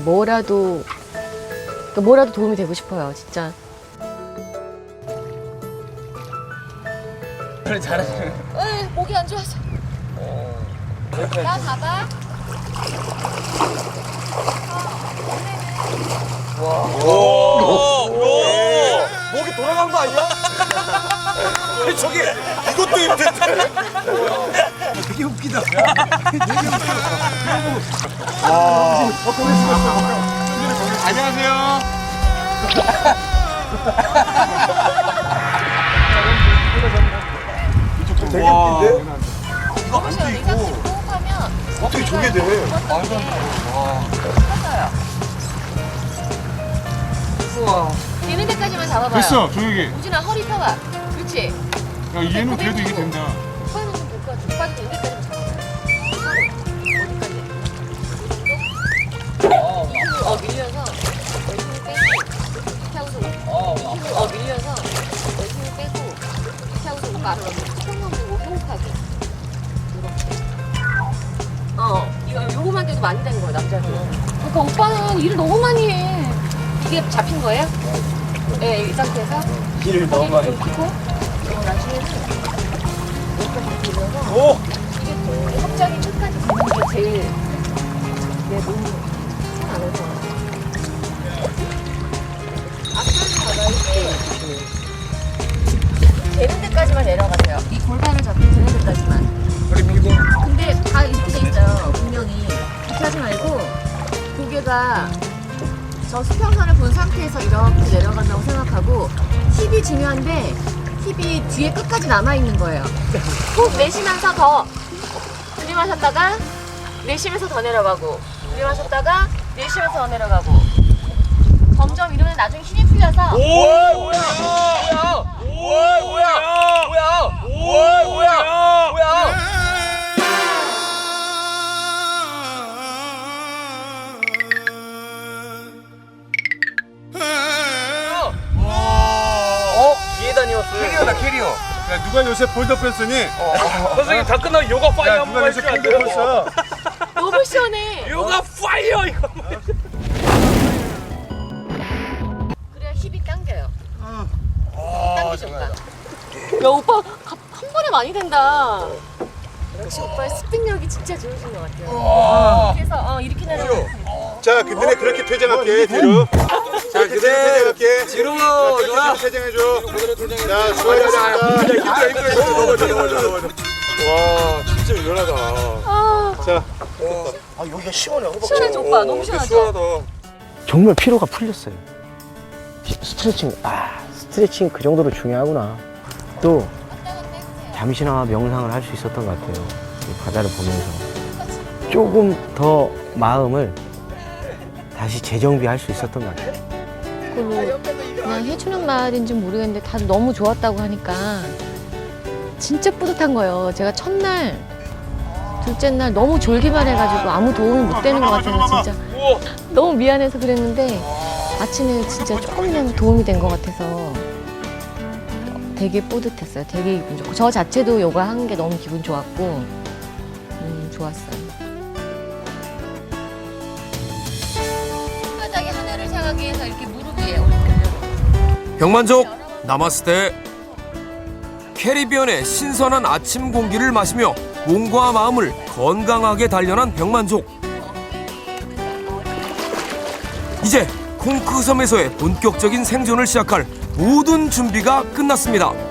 그러니까 뭐라도 그러니까 뭐라도 도움이 되고 싶어요, 진짜. 그래 잘하시네. 에, 목이 안 좋아서. 나 봐봐. 목이 돌아간 거 아니야? 저기 이것도 힘든데. 되게 웃기다. 안녕하세요. 되게 웃긴데? 보시면 이상씩 호흡하면 어떻게 저게 돼? 되는 데까지만 잡아봐요. 됐어, 조용히. 우진아 허리 펴봐. 그렇지. 야, 얘는 그래도 이게 된다. 손만 보고 호흡하게 이렇게 어 이거 요거만 돼도 많이 되는 거야 남자들은 그러니까 오빠는 일을 너무 많이 해 이게 잡힌 거예요? 네, 이 상태에서 일을 너무 많이. 좀 피고 어, 나중에는 이렇게 다 돌려서 오! 이게 또 합장이 끝까지 가는 게 제일 내몸 안에서 앞에서 봐봐 이게 고개가 저 수평선을 본 상태에서 이렇게 내려간다고 생각하고 힙이 중요한데 힙이 뒤에 끝까지 남아있는 거예요 훅 내쉬면서 더 들이마셨다가 내쉬면서 더 내려가고 들이마셨다가 내쉬면서 더 내려가고 점점 이러면 나중에 힘이 풀려서 오! 뭐야? 뭐야? 뭐야? 뭐야? 뭐야? 뭐야? 뭐야? 뭐야? 캐리어다 캐리어. 야, 누가 요새 폴더프 했으니? 선생님 다 끝나고 요가 파이어 야, 한번 누가 요새 해주면 안 폴더프 돼요? 했어? 너무 시원해 요가 파이어 이거. 그래야 힙이 당겨요 당기죠 오빠 야 오빠 가- 한 번에 많이 된다 역시 오빠의 습득력이 진짜 좋으신 것 같아요 그래서 어, 이렇게 내려가 자, 그들의 그렇게 퇴장할게, 뒤로. 자, 그대로 퇴장할게. 뒤로 그렇게 좋아. 퇴장해줘. 자, 수고하셨습니다. 힘들어 힘들어 넘어져 넘어져 넘어져. 와, 진짜 유연하다. 아 자, 아 여기가 시원해. 호박. 시원하지 오빠 너무 시원하죠 시원하다. 정말 피로가 풀렸어요. 스트레칭, 아, 스트레칭 그 정도로 중요하구나. 또 잠시나마 명상을 할 수 있었던 것 같아요. 이 바다를 보면서 조금 더 마음을 다시 재정비할 수 있었던 것 같아요. 그걸로 그냥 해주는 말인지 모르겠는데 다들 너무 좋았다고 하니까 진짜 뿌듯한 거예요. 제가 첫날, 둘째 날 너무 졸기만 해가지고 아무 도움이 못 되는 것 같아서 진짜 너무 미안해서 그랬는데 아침에 진짜 조금이라도 도움이 된 것 같아서 되게 뿌듯했어요. 되게 기분 좋고 저 자체도 요가 한 게 너무 기분 좋았고 음, 좋았어요. 위해서 이렇게 무릎 위에 병만족 나마스테 캐리비언의 신선한 아침 공기를 마시며 몸과 마음을 건강하게 단련한 병만족. 이제 콩크 섬에서의 본격적인 생존을 시작할 모든 준비가 끝났습니다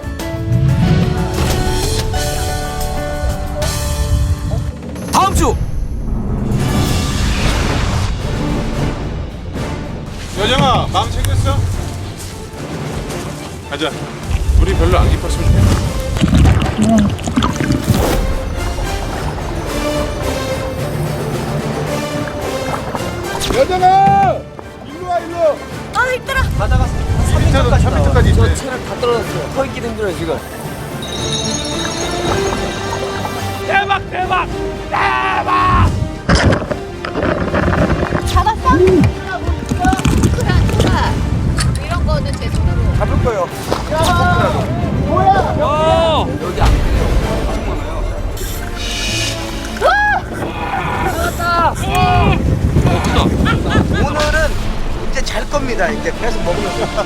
여정아, 마음 챙겼어? 가자. 물이 별로 안 깊었으면 좋겠다. 여정아! 일로 와, 일로! 아 힘들어. 바다가 3m도, 3m까지 있네. 저 체력 다 떨어졌어요. 서 있기 힘들어요 지금. 대박 대박. 이제 계속 먹으면서.